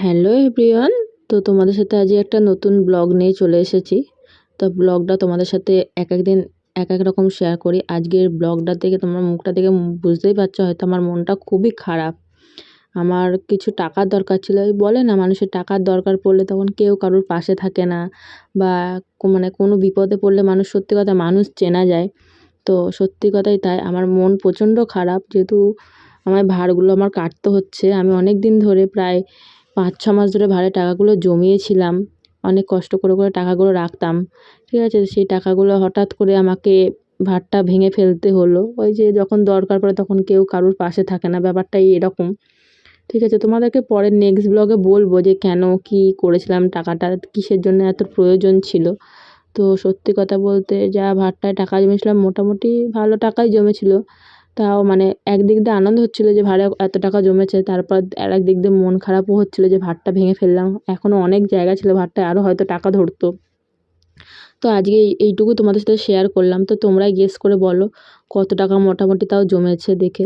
Hello everyone, তো তোমাদের সাথে আজ একটা নতুন ব্লগ নিয়ে চলে এসেছি। তো ব্লগটা তোমাদের সাথে এক এক দিন, এক এক রকম শেয়ার করি। আজকের ব্লগটা দেখে তোমার মুখটা দেখে বুঝতেই পারছ, হয়তো আমার মনটা খুবই খারাপ। আমার কিছু টাকার দরকার ছিল ওই বলে না, মানুষের টাকার দরকার পড়লে তখন কেউ কারোর পাশে থাকে না বা মানে কোনো বিপদে পড়লে মানুষ সত্যি কথা মানুষ চেনা যায়। তো সত্যি কথাই তাই, আমার মন প্রচণ্ড খারাপ। যেহেতু আমার ভাড়গুলো আমার কাটতে হচ্ছে, আমি অনেক দিন ধরে প্রায় পাঁচ, ছ মাস ধরে ভাড়ার টাকাগুলো জমিয়েছিলাম। অনেক কষ্ট করে করে টাকাগুলো রাখতাম। ঠিক আছে? সেই টাকাগুলো হঠাৎ করে আমাকে ভাড়টা ভেঙে ফেলতে হলো। ওই যে যখন দরকার পড়ে তখন কেউ কারোর পাশে থাকে না। ব্যাপারটাই এরকম। ঠিক আছে? তোমাদেরকে পরের নেক্সট ব্লগে বলব যে কেন, কি করেছিলাম? টাকাটা কিসের জন্য এত প্রয়োজন ছিল? তো সত্যি কথা বলতে যা ভাড়টায় টাকা জমেছিলাম মোটামুটি ভালো টাকাই জমেছিল। তাও মানে একদিক দিয়ে আনন্দ হচ্ছিল যে ভাড়া এত টাকা জমেছে, তারপর আর একদিক দিয়ে মন খারাপও হচ্ছিল যে ভাড়টা ভেঙে ফেললাম। এখনও অনেক জায়গা ছিল ভাড়টায় আরও হয়তো টাকা ধরতো। তো আজকে এইটুকু তোমাদের সাথে শেয়ার করলাম। তো তোমরাই গেস করে বলো, কত টাকা মোটামুটি তাও জমেছে দেখে।